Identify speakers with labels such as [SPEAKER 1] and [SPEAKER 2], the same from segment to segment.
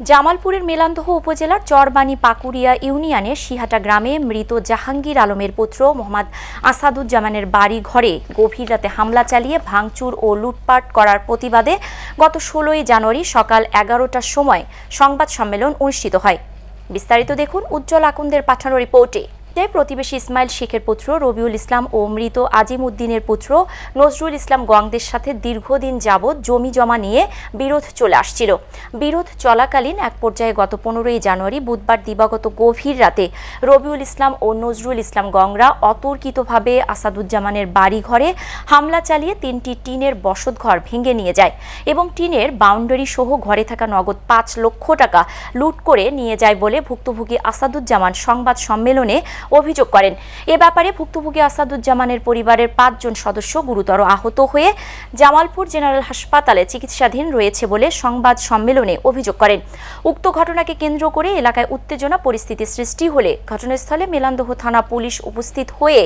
[SPEAKER 1] জামালপুরের মেলান্দহ উপজেলার চরবানি পাকুড়িয়া ইউনিয়নের সিহাটা গ্রামে মৃত জাহাঙ্গীর আলমের পুত্র মোহাম্মদ আসাদুজ্জামানের বাড়ি ঘরে গভীর রাতে হামলা চালিয়ে ভাঙচুর ও লুটপাট করার প্রতিবাদে গত ষোলোই জানুয়ারি সকাল এগারোটার সময় সংবাদ সম্মেলন অনুষ্ঠিত হয়। বিস্তারিত দেখুন উজ্জ্বল আকুন্দের পাঠানো রিপোর্টে। এতে প্রতিবেশী ইসমাইল শেখের পুত্র রবিউল ইসলাম ও মৃত আজিম উদ্দিনের পুত্র নজরুল ইসলাম গংদের সাথে দীর্ঘদিন যাবৎ জমি জমা নিয়ে বিরোধ চলে আসছিল। বিরোধ চলাকালীন এক পর্যায়ে গত পনেরোই জানুয়ারি বুধবার দিবাগত গভীর রাতে রবিউল ইসলাম ও নজরুল ইসলাম গংরা অতর্কিতভাবে আসাদুজ্জামানের বাড়ি ঘরে হামলা চালিয়ে তিনটি টিনের বসতঘর ভেঙে নিয়ে যায় এবং টিনের বাউন্ডারি সহ ঘরে থাকা নগদ পাঁচ লক্ষ টাকা লুট করে নিয়ে যায় বলে ভুক্তভোগী আসাদুজ্জামান সংবাদ সম্মেলনে অভিযোগ করেন। এ ব্যাপারে ভুক্তভোগী আসাদুজ্জামানের পরিবারের পাঁচজন সদস্য গুরুতর আহত হয়ে জামালপুর জেনারেল হাসপাতালে চিকিৎসাধীন রয়েছে বলে সংবাদ সম্মেলনে অভিযোগ করেন। উক্ত ঘটনাকে কেন্দ্র করে এলাকায় উত্তেজনা পরিস্থিতি সৃষ্টি হলে ঘটনাস্থলে মেলান্দহ থানা পুলিশ উপস্থিত হয়ে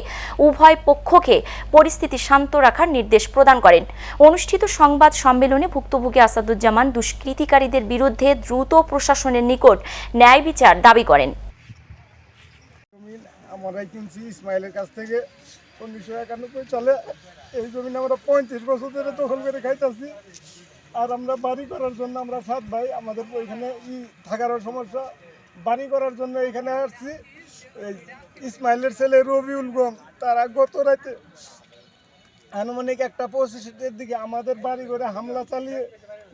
[SPEAKER 1] উভয় পক্ষকে পরিস্থিতি শান্ত রাখার নির্দেশ প্রদান করেন। অনুষ্ঠিত সংবাদ সম্মেলনে ভুক্তভোগী আসাদুজ্জামান দুষ্কৃতিকারীদের বিরুদ্ধে দ্রুত প্রশাসনের নিকট ন্যায় বিচার দাবি করেন।
[SPEAKER 2] আমরাই কিনছি ইসমাইলের কাছ থেকে উনিশশো একানব্বই চলে এই জমিন আমরা পঁয়ত্রিশ বছর ধরে দখল করে খাইতেছি। আর আমরা বাড়ি করার জন্য আমরা সাত ভাই, আমাদের ওইখানে ই থাকারও সমস্যা। বাড়ি করার জন্য এখানে আসছি। ইসমাইলের ছেলে রবিউল গম, তারা গত রাতে আনুমানিক একটা পঁচিশের দিকে আমাদের বাড়ি ঘরে হামলা চালিয়ে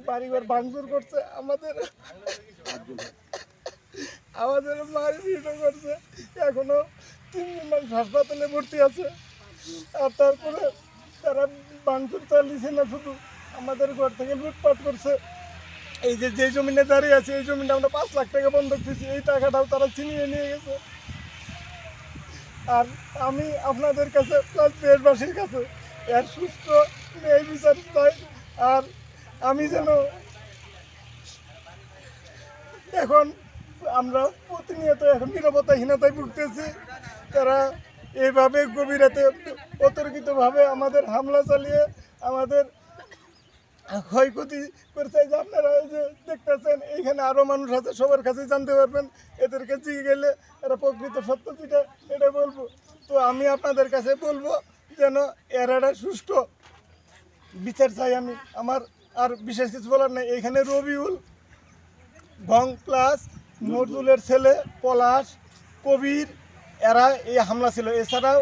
[SPEAKER 2] বাড়িঘর ভাঙচুর করছে। আমাদের আমাদের মারপিটও করছে। এখনও তিনজন মানুষ হাসপাতালে ভর্তি আছে। আর তারপরে তারা ভাঙচুর চালিয়েছে না, শুধু আমাদের ঘর থেকে লুটপাট করছে। এই যে যে জমিনে দাঁড়িয়ে আছে, এই জমিটা আমরা পাঁচ লাখ টাকা বন্ধক দিয়েছি এই টাকাটাও তারা ছিনিয়ে নিয়ে গেছে। আর আমি আপনাদের কাছে প্লাস দেশবাসীর কাছে এর সুস্থ এই বিচার চাই। আর আমি যেন এখন আমরা প্রতিনিয়ত এখন নিরাপত্তাহীনতায় ভুগতেছি। তারা এইভাবে গভীরাতে অতর্কিতভাবে আমাদের হামলা চালিয়ে আমাদের ক্ষয়ক্ষতি করছে। যে আপনারা যে দেখতেছেন, এইখানে আরও মানুষ আছে, সবার কাছে জানতে পারবেন। এদেরকে চিকে গেলে এরা প্রকৃত সত্যটিটা এটা বলব। তো আমি আপনাদের কাছে বলব যেন এর একটা সুষ্ঠু বিচার চাই আমি। আমার আর বিশেষ কিছু বলার নেই। এইখানে রবিউল ভং প্লাস নজরুলের ছেলে পলাশ কবির এরা এই হামলা ছিল। এছাড়াও